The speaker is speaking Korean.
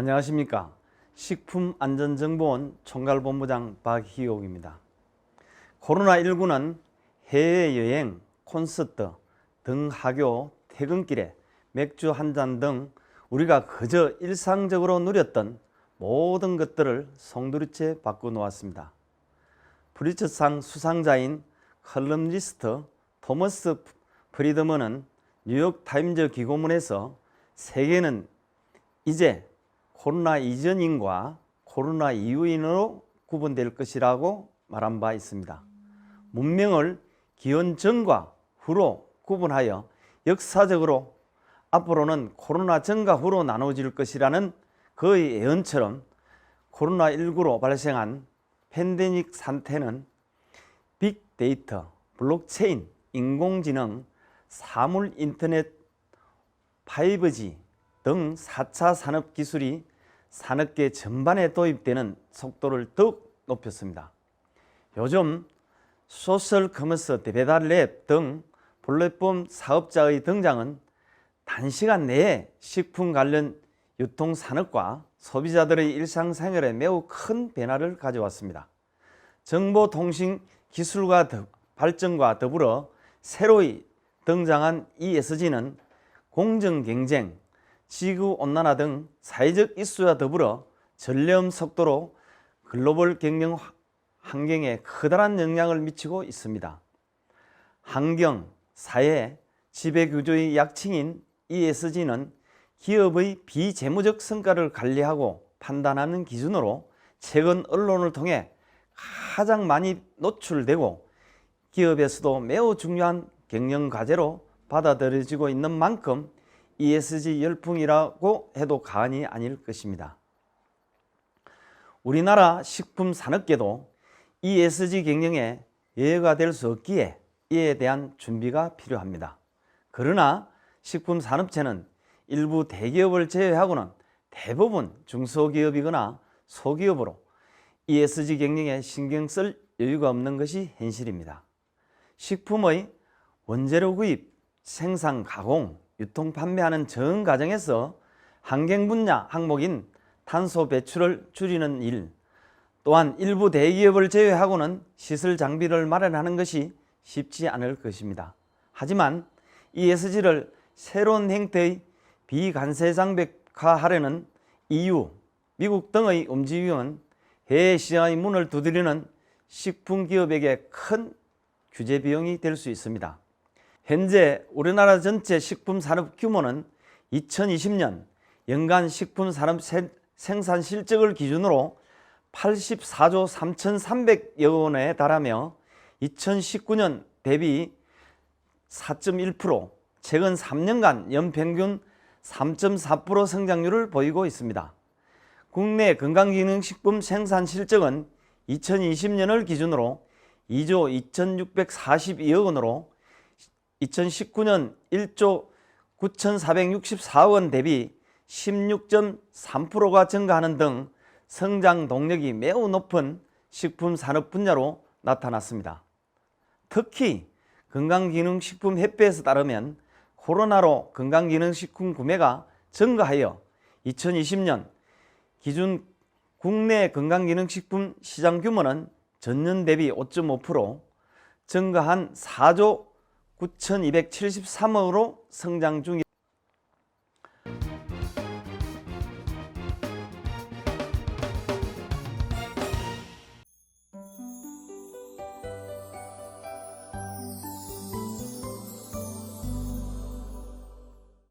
안녕하십니까. 식품안전정보원 총괄본부장 박희옥입니다. 코로나19는 해외여행, 콘서트, 등하교, 퇴근길에 맥주 한 잔 등 우리가 그저 일상적으로 누렸던 모든 것들을 송두리째 바꿔놓았습니다. 프리츠상 수상자인 컬럼니스트 토머스 프리드먼은 뉴욕 타임즈 기고문에서 세계는 이제 코로나 이전인과 코로나 이후인으로 구분될 것이라고 말한 바 있습니다. 문명을 기원 전과 후로 구분하여 역사적으로 앞으로는 코로나 전과 후로 나눠질 것이라는 그의 예언처럼 코로나19로 발생한 팬데믹 산태는 빅데이터, 블록체인, 인공지능, 사물 인터넷, 5G 등 4차 산업 기술이 산업계 전반에 도입되는 속도를 더욱 높였습니다. 요즘 소셜 커머스, 배달 앱등 플랫폼 사업자의 등장은 단시간 내에 식품 관련 유통 산업과 소비자들의 일상생활에 매우 큰 변화를 가져왔습니다. 정보통신 기술과 더- 발전과 더불어 새로이 등장한 ESG는 공정 경쟁, 지구 온난화 등 사회적 이슈와 더불어 전염 속도로 글로벌 경영 화- 환경에 커다란 영향을 미치고 있습니다. 환경, 사회, 지배구조의 약칭인 ESG는 기업의 비재무적 성과를 관리하고 판단하는 기준으로 최근 언론을 통해 가장 많이 노출되고 기업에서도 매우 중요한 경영 과제로 받아들여지고 있는 만큼 ESG 열풍이라고 해도 과언이 아닐 것입니다. 우리나라 식품 산업계도 ESG 경영에 예외가 될 수 없기에 이에 대한 준비가 필요합니다. 그러나 식품 산업체는 일부 대기업을 제외하고는 대부분 중소기업이거나 소기업으로 ESG 경영에 신경 쓸 여유가 없는 것이 현실입니다. 식품의 원재료 구입, 생산, 가공, 유통, 판매하는 전 과정에서 환경 분야 항목인 탄소 배출을 줄이는 일, 또한 일부 대기업을 제외하고는 시설 장비를 마련하는 것이 쉽지 않을 것입니다. 하지만 ESG를 새로운 형태의 비관세 장벽화하려는 EU, 미국 등의 움직임은 해외 시장의 문을 두드리는 식품 기업에게 큰 규제 비용이 될 수 있습니다. 현재 우리나라 전체 식품 산업 규모는 2020년 연간 식품 산업 세- 생산 실적을 기준으로 84조 3,300여 원에 달하며 2019년 대비 4.1%, 최근 3년간 연평균 3.4% 성장률을 보이고 있습니다. 국내 건강기능식품 생산 실적은 2020년을 기준으로 2조 2,642억 원으로 2019년 1조 9,464억 원 대비 16.3%가 증가하는 등 성장 동력이 매우 높은 식품 산업 분야로 나타났습니다. 특히 건강기능식품 협회에서 따르면 코로나로 건강기능식품 구매가 증가하여 2020년 기준 국내 건강기능식품 시장 규모는 전년 대비 5.5% 증가한 4조 9,273억으로 성장 중이